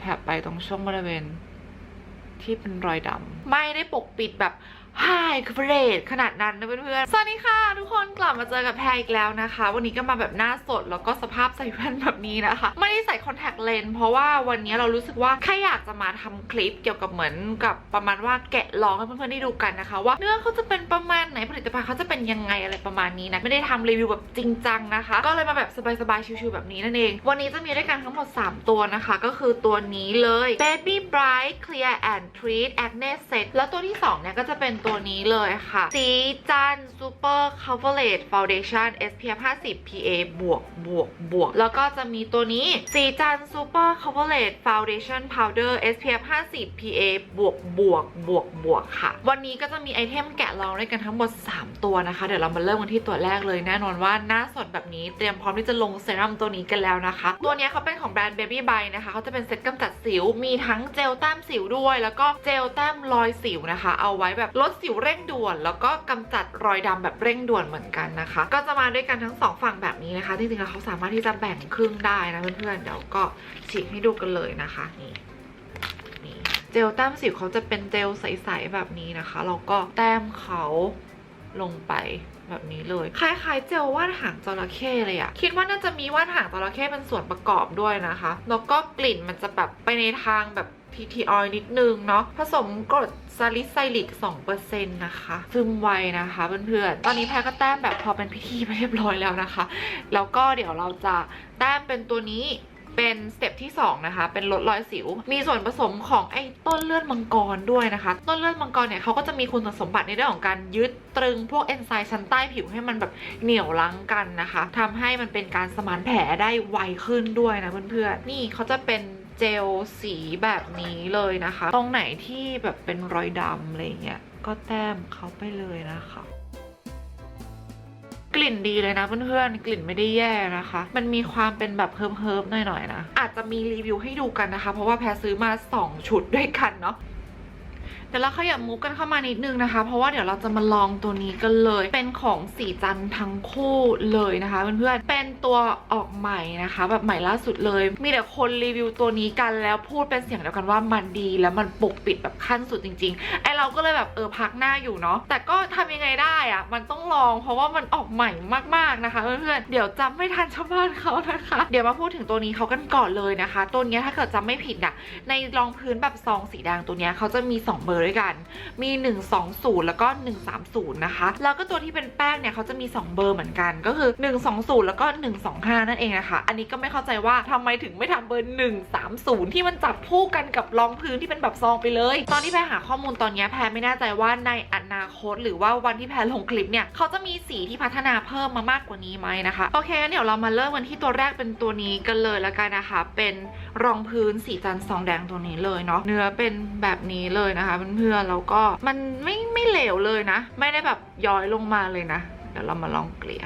แถบๆไปตรงช่วงบริเวณที่เป็นรอยดำไม่ได้ปกปิดแบบ Hi coverage ขนาดนั้นนะเพื่อนๆ สวัสดีค่ะ ทุกคนกลับมาเจอกับแพรอีกแล้วนะคะ วันนี้ก็มาแบบหน้าสดแล้วก็สภาพใส่แว่นแบบนี้นะคะ ไม่ได้ใส่คอนแทคเลนส์เพราะว่าวันนี้เรารู้สึกว่าแค่อยากจะมาทำคลิปเกี่ยวกับเหมือนกับประมาณว่าแกะลองให้เพื่อนๆได้ดูกันนะคะ ว่าเนื้อเขาจะเป็นประมาณไหนผลิตภัณฑ์เขาจะเป็นยังไงอะไรประมาณนี้นะไม่ได้ทำรีวิวแบบจริงจังนะคะ ก็เลยมาแบบสบายๆชิวๆแบบนี้นั่นเอง วันนี้จะมีด้วยกันทั้งหมด 3 ตัวนะคะ ก็คือตัวนี้เลย Baby Bright Clear and Treat Acne Set แล้วตัวที่2เนี่ยก็จะเป็นตัวนี้เลยค่ะ สีจัน Super Coverage Foundation SPF 50 PA บวกบวกบวก แล้วก็จะมีตัวนี้ สีจัน Super Coverage Foundation Powder SPF 50 PA บวกบวกบวกบวกค่ะ วันนี้ก็จะมีไอเทมแกะลองด้วยกันทั้งหมด 3 ตัวนะคะ เดี๋ยวเรามาเริ่มกันที่ตัวแรกเลยแน่นอนว่าหน้าสดแบบนี้เตรียมพร้อมที่จะลงเซรั่มตัวนี้กันแล้วนะคะ ตัวนี้เขาเป็นของแบรนด์ Baby b y นะคะเขาจะเป็นเซ็ตกำจัดสิวมีทั้งเจลแต้มสิวด้วย แล้วก็เจลแต้มรอยสิวนะคะ เอาไว้แบบลดสิวเร่งด่วน แล้วก็กำจัดรอยดำแบบเร่งด่วนเหมือนกันนะคะ ก็จะมาด้วยกันทั้งสองฝั่งแบบนี้นะคะจริงๆแล้วเขาสามารถที่จะแบ่งครึ่งได้นะเพื่อนๆเดี๋ยวก็ฉีกให้ดูกันเลยนะคะนี่นี่เจลแต้มสิวเขาจะเป็นเจลใสๆแบบนี้นะคะแล้วก็แต้มเขา ลงไปแบบนี้เลย คล้ายๆเจลว่านหางจระเข้เลยอะคิดว่าน่าจะมีว่านหางจระเข้เป็นส่วนประกอบด้วยนะคะ แล้วก็กลิ่นมันจะแบบไปในทางแบบพีทีออยนิดนึงเนาะผสมกรดซาลิไซลิก 2%นะคะ ซึมไวนะคะเพื่อนๆ ตอนนี้แพรก็แต้มแบบพอเป็นพิธีไปเรียบร้อยแล้วนะคะ แล้วก็เดี๋ยวเราจะแต้มเป็นตัวนี้ เป็นสเต็ปที่2นะคะ เป็นลดรอยสิว มีส่วนผสมของไอ้ต้นเลือดมังกรด้วยนะคะ ต้นเลือดมังกรเนี่ยเขาก็จะมีคุณสมบัติในเรื่องของการยึดตรึงพวกเอนไซม์ชั้นใต้ผิวให้มันแบบเหนียวรั้งกันนะคะทำให้มันเป็นการสมานแผลได้ไวขึ้นด้วยนะเพื่อนๆ นี่เขาจะเป็นเจลสีแบบนี้เลยนะคะ ตรงไหนที่แบบเป็นรอยดำอะไรเงี้ย ก็แต้มเขาไปเลยนะคะ กลิ่นดีเลยนะเพื่อนๆ กลิ่นไม่ได้แย่นะคะ มันมีความเป็นแบบเฮิร์บๆหน่อยๆนะ อาจจะมีรีวิวให้ดูกันนะคะ เพราะว่าแพรซื้อมา 2 ชุดด้วยกันเนาะ เดี๋ยวเราขยับมุกกันเข้ามานิดนึงนะคะ เพราะว่าเดี๋ยวเราจะมาลองตัวนี้กันเลย เป็นของสีจันทั้งคู่เลยนะคะ เพื่อนๆ เป็นตัวออกใหม่นะคะ แบบใหม่ล่าสุดเลย มีแต่คนรีวิวตัวนี้กันแล้วพูดเป็นเสียงเดียวกันว่ามันดีแล้วมันปกปิดแบบขั้นสุดจริงๆ ไอเราก็เลยแบบเออพักหน้าอยู่เนาะ แต่ก็ทำยังไงได้อะมันต้องลองเพราะว่ามันออกใหม่มากๆนะคะเพื่อนๆ เดี๋ยวจำไม่ทันชาวบ้านเขานะคะ เดี๋ยวมาพูดถึงตัวนี้เขากันก่อนเลยนะคะ ตัวนี้ถ้าเกิดจำไม่ผิดอะในรองพื้นแบบซองสีแดงตัวนี้เขาจะมี 2 เบอร์ด้วยกัน มี 120 แล้วก็ 130 นะคะ แล้วก็ตัวที่เป็นแป้งเนี่ยเขาจะมี 2 เบอร์เหมือนกัน ก็คือ 120 แล้วก็ 125 นั่นเองนะคะ อันนี้ก็ไม่เข้าใจว่าทำไมถึงไม่ทำเบอร์ 130 ที่มันจับคู่กันกับรองพื้นที่เป็นแบบซองไปเลย ตอนที่แพรหาข้อมูลตอนนี้แพรไม่แน่ใจว่าในอนาคต หรือว่าวันที่แพรลงคลิปเนี่ยเขาจะมีสีที่พัฒนาเพิ่มมามากกว่านี้ไหมนะคะโอเคงั้นเดี๋ยวเรามาเริ่มกันที่ตัวแรกเป็นตัวนี้กันเลยแล้วกันนะคะ เป็นรองพื้นสีจันทร์ซองแดงตัวนี้เลยเนาะเนื้อเป็นแบบนี้เลยนะคะเเพื่อนๆแล้วก็มันไม่ไม่เหลวเลยนะ ไม่ได้แบบย้อยลงมาเลยนะ เดี๋ยวเรามาลองเกลี่ย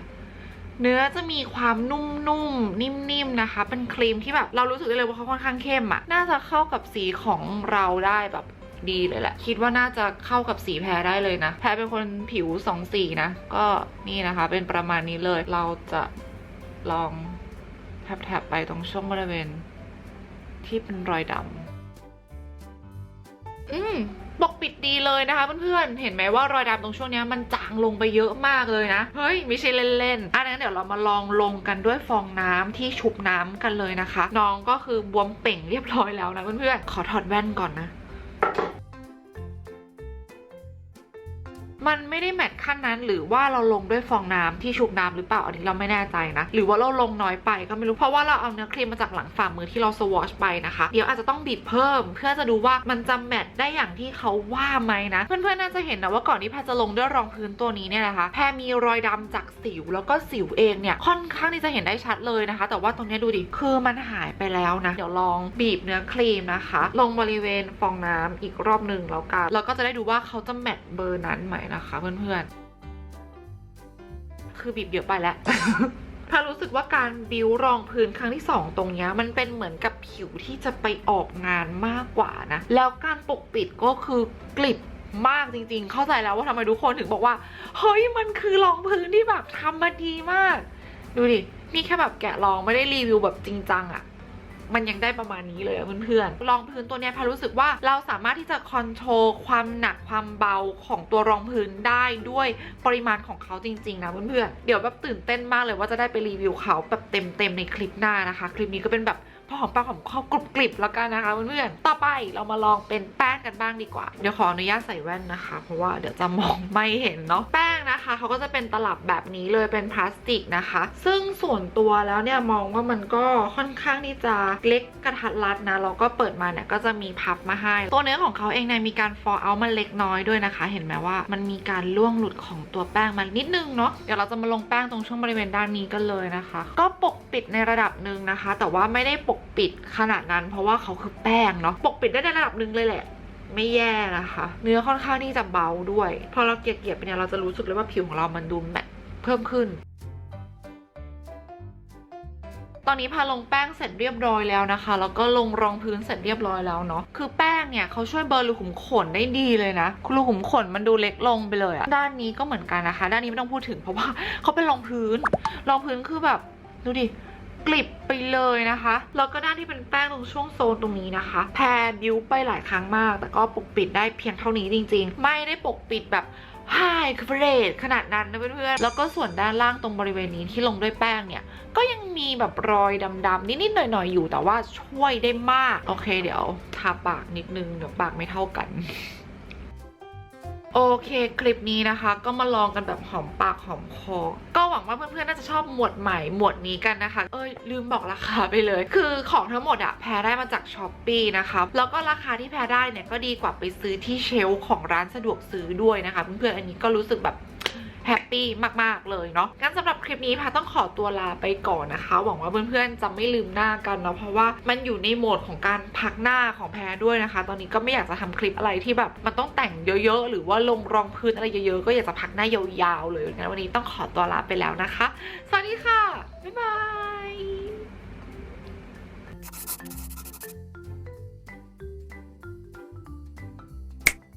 เนื้อจะมีความนุ่มๆนิ่มๆนะคะ เป็นครีมที่แบบเรารู้สึกได้เลยว่าเขาค่อนข้างเข้มอะน่าจะเข้ากับสีของเราได้แบบดีเลยแหละ คิดว่าน่าจะเข้ากับสีแพ้ได้เลยนะ แพ้เป็นคนผิวสองสีนะ ก็นี่นะคะ เป็นประมาณนี้เลย เราจะลองแถบๆไปตรงช่วงบริเวณที่เป็นรอยดำอืม ปกปิดดีเลยนะคะเพื่อนๆ เห็นไหมว่ารอยดำตรงช่วงนี้มันจางลงไปเยอะมากเลยนะ เฮ้ยไม่ใช่เล่นๆ อันนั้นเดี๋ยวเรามาลองลงกันด้วยฟองน้ำที่ชุบน้ำกันเลยนะคะ น้องก็คือบวมเป่งเรียบร้อยแล้วนะเพื่อนๆ ขอถอดแว่นก่อนนะ มันไม่ได้แมทขั้นนั้น หรือว่าเราลงด้วยฟองน้ำที่ชุบน้ำหรือเปล่าอันนี้เราไม่แน่ใจนะ หรือว่าเราลงน้อยไปก็ไม่รู้เพราะว่าเราเอาเนื้อครีมมาจากหลังฝ่ามือที่เราสวอชไปนะคะ เดี๋ยวอาจจะต้องบีบเพิ่ม เพื่อจะดูว่ามันจะแมทได้อย่างที่เขาว่าไหมนะ เพื่อนๆน่าจะเห็นนะว่าก่อนที่แพรจะลงด้วยรองพื้นตัวนี้เนี่ยนะคะแพรมีรอยดำจากสิวแล้วก็สิวเองเนี่ยค่อนข้างที่จะเห็นได้ชัดเลยนะคะ แต่ว่าตรงนี้ดูดิคือมันหายไปแล้วนะเดี๋ยวลองบีบเนื้อครีมนะคะ ลงบริเวณฟองน้ำอีกรอบหนึ่งแล้วกันแล้วก็จะได้ดูว่าเขาจะแมทเบอร์นั้นไหมนะคะเพื่อนๆ คือบีบเยอะไปแล้ว ถ้ารู้สึกว่าการบิวรองพื้นครั้งที่ 2 ตรงนี้มันเป็นเหมือนกับผิวที่จะไปออกงานมากกว่านะ แล้วการปกปิดก็คือกลิบมากจริง ๆ เข้าใจแล้วว่าทำไมทุกคนถึงบอกว่า เฮ้ยมันคือรองพื้นที่แบบทำมาดีมาก ดูดิ นี่แค่แบบแกะลองไม่ได้รีวิวแบบจริงจังอะ มันยังได้ประมาณนี้เลยอะเพื่อนๆรองพื้นตัวนี้พารู้สึกว่าเราสามารถที่จะคอนโทรลความหนักความเบาของตัวรองพื้นได้ด้วยปริมาณของเขาจริงๆนะเพื่อนๆเดี๋ยวแบบตื่นเต้นมากเลยว่าจะได้ไปรีวิวเขาแบบเต็มๆในคลิปหน้านะคะ คลิปนี้ก็เป็นแบบ พอหอมปากหอมคอกรุบกริบแล้วกันนะคะเพื่อนๆต่อไปเรามาลองเป็นแป้งกันบ้างดีกว่า เดี๋ยวขออนุญาตใส่แว่นนะคะ เพราะว่าเดี๋ยวจะมองไม่เห็นเนาะแป้งนะคะเขาก็จะเป็นตลับแบบนี้เลยเป็นพลาสติกนะคะ ซึ่งส่วนตัวแล้วเนี่ยมองว่ามันก็ค่อนข้างที่จะเล็กกระทัดรัดนะแล้วก็เปิดมาเนี่ยก็จะมีพับมาให้ ตัวเนื้อของเขาเองเนี่ยมีการ fall out มันเล็กน้อยด้วยนะคะ เห็นไหมว่ามันมีการล่วงหลุดของตัวแป้งมานิดนึงเนาะเดี๋ยวเราจะมาลงแป้งตรงช่วงบริเวณด้านนี้กันเลยนะคะ ก็ปกปิดในระดับหนึ่งนะคะ แต่ว่าไม่ได้ปกปิดขนาดนั้น เพราะว่าเขาคือแป้งเนาะปกปิดได้ในระดับหนึ่งเลยแหละ ไม่แย่นะคะ เนื้อค่อนข้างที่จะเบาด้วย พอเราเกลี่ยๆไปเนี่ยเราจะรู้สึกเลยว่าผิวของเรามันดูแมตเพิ่มขึ้นตอนนี้พาลงแป้งเสร็จเรียบร้อยแล้วนะคะ แล้วก็ลงรองพื้นเสร็จเรียบร้อยแล้วเนาะ คือแป้งเนี่ยเขาช่วยเบลอรูขุมขนได้ดีเลยนะรูขุมขนมันดูเล็กลงไปเลยอะด้านนี้ก็เหมือนกันนะคะ ด้านนี้ไม่ต้องพูดถึงเพราะว่าเขาเป็นรองพื้น รองพื้นคือแบบดูดิ กลิบไปเลยนะคะ แล้วก็ด้านที่เป็นแป้งตรงช่วงโซนตรงนี้นะคะ แพรบิ้วไปหลายครั้งมาก แต่ก็ปกปิดได้เพียงเท่านี้จริง ๆ ไม่ได้ปกปิดแบบ High coverage ขนาดนั้นนะเพื่อนๆ แล้วก็ส่วนด้านล่างตรงบริเวณนี้ที่ลงด้วยแป้งเนี่ย ก็ยังมีแบบรอยดำๆ นิดๆ หน่อยๆ อยู่แต่ว่าช่วยได้มาก โอเคเดี๋ยวทาปากนิดนึง เดี๋ยวปากไม่เท่ากัน โอเค คลิปนี้นะคะ ก็มาลองกันแบบหอมปากหอมคอ ก็หวังว่าเพื่อนๆ น่าจะชอบหมวดใหม่หมวดนี้กันนะคะ เอ้ยลืมบอกราคาไปเลย คือของทั้งหมดอะแพ้ได้มาจากช้อปปีนะคะ แล้วก็ราคาที่แพ้ได้เนี่ยก็ดีกว่าไปซื้อที่เชลของร้านสะดวกซื้อด้วยนะคะ เพื่อนๆ อันนี้ก็รู้สึกแบบ แฮปปี้มากๆเลยเนาะงั้นสำหรับคลิปนี้พาต้องขอตัวลาไปก่อนนะคะ หวังว่าเพื่อนๆจะไม่ลืมหน้ากันเนาะเพราะว่ามันอยู่ในโหมดของการพักหน้าของแพรด้วยนะคะ ตอนนี้ก็ไม่อยากจะทำคลิปอะไรที่แบบ มันต้องแต่งเยอะๆ หรือว่าลงรองพื้นอะไรเยอะๆ ก็อยากจะพักหน้ายาวๆเลยงั้นวันนี้ต้องขอตัวลาไปแล้วนะคะ สวัสดีค่ะบ๊ายบาย